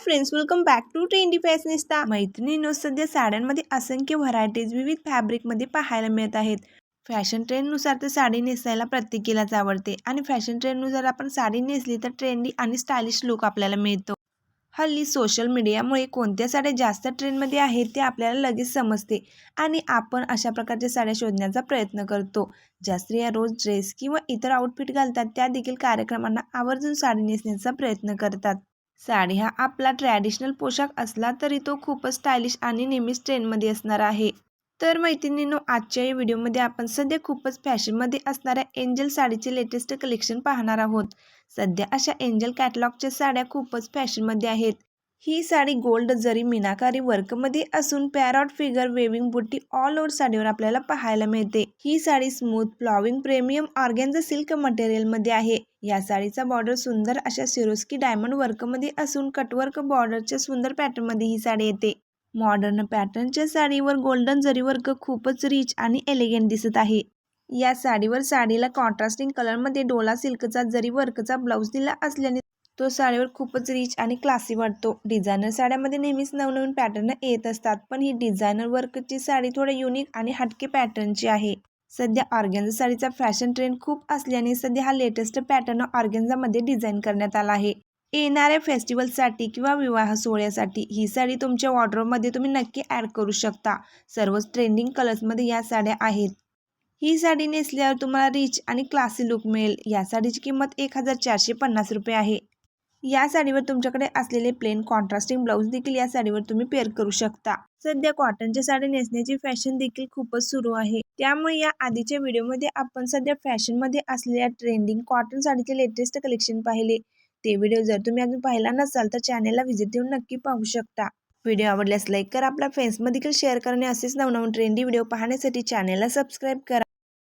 Friends welcome back to trendy fashionista मैत्रिणींनो सध्या साड्यांमध्ये असंख्य व्हरायटीज विविध फॅब्रिकमध्ये पाहायला मिळत आहेत. फॅशन ट्रेंडनुसार तर साडी नेसायला प्रत्येकीलाच आवडते आणि फॅशन ट्रेंडनुसार आपण साडी नेसली तर ट्रेंडी आणि स्टायलिश लुक आपल्याला मिळतो. हल्ली सोशल मीडियामुळे कोणत्या साड्या जास्त ट्रेंडमध्ये आहेत ते आपल्याला लगेच समजते आणि आपण अशा प्रकारच्या साड्या शोधण्याचा प्रयत्न करतो. ज्या स्त्रिया रोज ड्रेस किंवा इतर आउटफिट घालतात त्या देखील कार्यक्रमांना आवर्जून साडी नेसण्याचा प्रयत्न करतात. साडी हा आपला ट्रॅडिशनल पोशाख असला तरी तो खूपच स्टायलिश आणि नेहमीच ट्रेंडमध्ये असणार आहे. तर मैत्रिणींनो आजच्या या व्हिडिओमध्ये आपण सध्या खूपच फॅशनमध्ये असणाऱ्या एंजल साडीचे लेटेस्ट कलेक्शन पाहणार आहोत. सध्या अशा एंजल कॅटलॉगच्या साड्या खूपच फॅशनमध्ये आहेत. ही साडी गोल्ड जरी मीनाकारी वर्कमध्ये असून पॅरॉट फिगर वेविंग बुट्टी ऑल ओव्हर साडीवर आपल्याला पाहायला मिळते. ही sari smooth flowing premium organza silk मटेरियलमध्ये आहे. या साडीचा बॉर्डर सुंदर अशा सिरोस्की डायमंड वर्कमध्ये असून कटवर्क बॉर्डरच्या सुंदर पॅटर्नमध्ये ही साडी येते. मॉडर्न पॅटर्नच्या साडीवर गोल्डन जरी वर्क खूपच रिच आणि एलिगंट दिसत आहे. या साडीवर साडीला कॉन्ट्रास्टिंग कलरमध्ये डोला सिल्कचा जरी वर्कचा ब्लाऊज दिला असल्याने तो साडीवर खूपच रिच आणि क्लासी वाटतो. डिझायनर साड्यामध्ये नेहमीच नवनवीन पॅटर्न येत असतात. पण ही डिझायनर वर्कची साडी थोडं युनिक आणि हटके पॅटर्नची आहे. सध्या ऑर्गेन्झा साडीचा फॅशन ट्रेंड खूप असल्याने सध्या हा लेटेस्ट पॅटर्न ऑर्गेन्झामध्ये डिझाईन करण्यात आला आहे. येणाऱ्या फेस्टिवलसाठी किंवा विवाह सोहळ्यासाठी ही साडी तुमच्या वॉर्ड्रोबमध्ये तुम्ही नक्की ॲड करू शकता. सर्वच ट्रेंडिंग कलर्समध्ये या साड्या आहेत. ही साडी नेसल्यावर तुम्हाला रिच आणि क्लासी लुक मिळेल. या साडीची किंमत एक हजार चारशे पन्नास रुपये आहे. या साडीवर तुमच्याकडे असलेले प्लेन कॉन्ट्रास्टिंग ब्लाऊज देखील या साडीवर तुम्ही पेअर करू शकता. सध्या कॉटनच्या साड्या नेसण्याची फॅशन देखील खूपच सुरू आहे. त्यामुळे या आधीच्या व्हिडिओमध्ये आपण सध्या फॅशनमध्ये असलेल्या ट्रेंडिंग कॉटन साडीचे लेटेस्ट कलेक्शन पाहिले. ते व्हिडिओ जर तुम्ही अजून पाहिला नसाल तर चॅनेलला व्हिजिट देऊन नक्की पाहू शकता. व्हिडिओ आवडल्यास लाईक करा आपल्या फ्रेंड्समध्ये देखील शेअर करणे असेच नवनवीन ट्रेंडी व्हिडिओ पाहण्यासाठी चॅनेलला सबस्क्राईब करा.